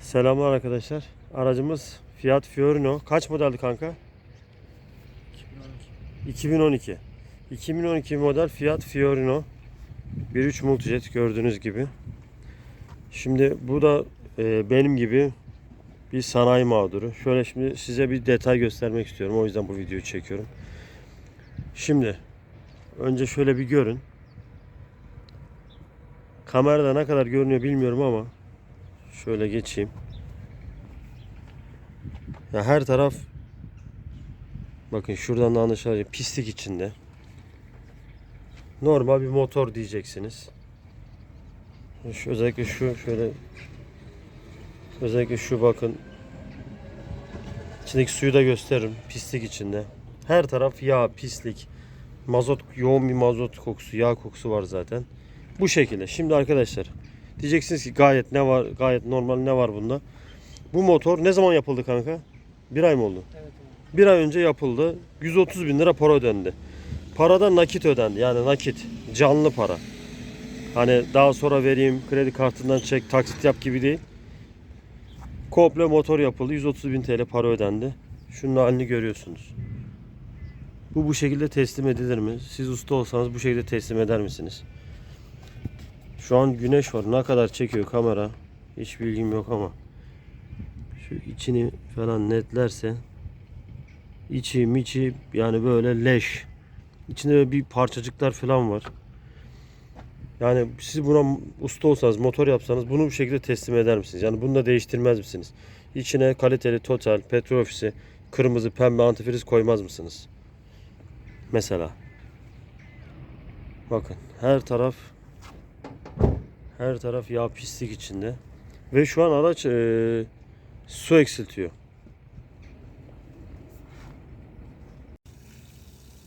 Selamlar arkadaşlar. Aracımız Fiat Fiorino. Kaç modeldi kanka? 2012. 2012 model Fiat Fiorino. 1.3 Multijet gördüğünüz gibi. Şimdi bu da e, benim gibi bir sanayi mağduru. Şöyle şimdi size bir detay göstermek istiyorum. O yüzden bu videoyu çekiyorum. Şimdi önce şöyle bir görün. Kamerada ne kadar görünüyor bilmiyorum ama şöyle geçeyim. Ya her taraf bakın şuradan da anlaşılıyor pislik içinde. Normal bir motor diyeceksiniz. Şu, özellikle şu şöyle özellikle şu bakın içindeki suyu da gösteririm pislik içinde. Her taraf yağ, pislik. Mazot yoğun bir mazot kokusu, yağ kokusu var zaten. Bu şekilde. Şimdi arkadaşlar diyeceksiniz ki gayet ne var? Gayet normal ne var bunda? Bu motor ne zaman yapıldı kanka? Bir ay mı oldu? Evet. Bir ay önce yapıldı. 130 bin lira para ödendi. Parada nakit ödendi. Yani nakit. Canlı para. Hani daha sonra vereyim kredi kartından çek taksit yap gibi değil. Komple motor yapıldı. 130 bin TL para ödendi. Şunun halini görüyorsunuz. Bu bu şekilde teslim edilir mi? Siz usta olsanız bu şekilde teslim eder misiniz? Şu an güneş var. Ne kadar çekiyor kamera? Hiç bilgim yok ama. Şu içini falan netlerse içi miçi yani böyle leş. İçinde böyle bir parçacıklar falan var. Yani siz buna usta olsanız, motor yapsanız bunu bu şekilde teslim eder misiniz? Yani bunu da değiştirmez misiniz? İçine kaliteli total, petrol ofisi, kırmızı, pembe antifriz koymaz mısınız? Mesela. Bakın her taraf her taraf yağ pislik içinde. Ve şu an araç eee, su eksiltiyor.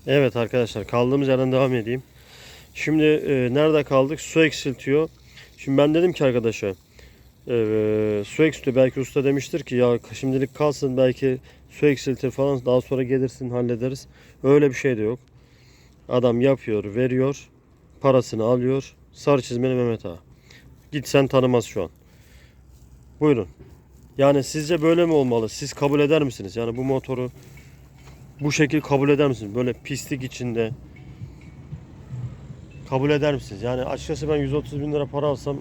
Evet arkadaşlar kaldığımız yerden devam edeyim. Şimdi e, nerede kaldık? Su eksiltiyor. Şimdi ben dedim ki arkadaşa e, su eksiltiyor. Belki usta demiştir ki ya şimdilik kalsın belki su eksiltir falan daha sonra gelirsin hallederiz. Öyle bir şey de yok. Adam yapıyor, veriyor, parasını alıyor. Sarı çizmeli Mehmet Ağa. Git sen tanımaz şu an. Buyurun. Yani sizce böyle mi olmalı? Siz kabul eder misiniz? Yani bu motoru bu şekil kabul eder misiniz? Böyle pislik içinde kabul eder misiniz? Yani açıkçası ben 130 bin lira para alsam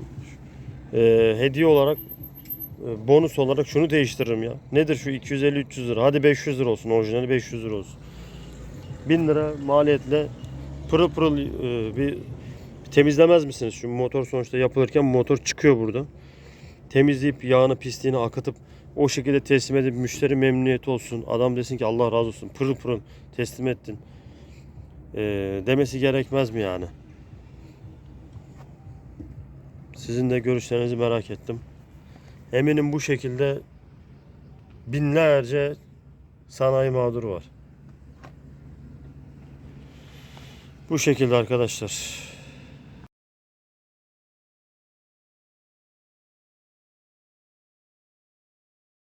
e, hediye olarak e, bonus olarak şunu değiştiririm ya. Nedir şu 250-300 lira? Hadi 500 lira olsun. Orijinali 500 lira olsun. 1000 lira maliyetle pırıl pırıl e, bir temizlemez misiniz? Şu motor sonuçta yapılırken motor çıkıyor burada. Temizleyip yağını pisliğini akıtıp o şekilde teslim edip müşteri memnuniyeti olsun. Adam desin ki Allah razı olsun. Pırıl pırıl teslim ettin. Ee, demesi gerekmez mi yani? Sizin de görüşlerinizi merak ettim. Eminim bu şekilde binlerce sanayi mağduru var. Bu şekilde arkadaşlar.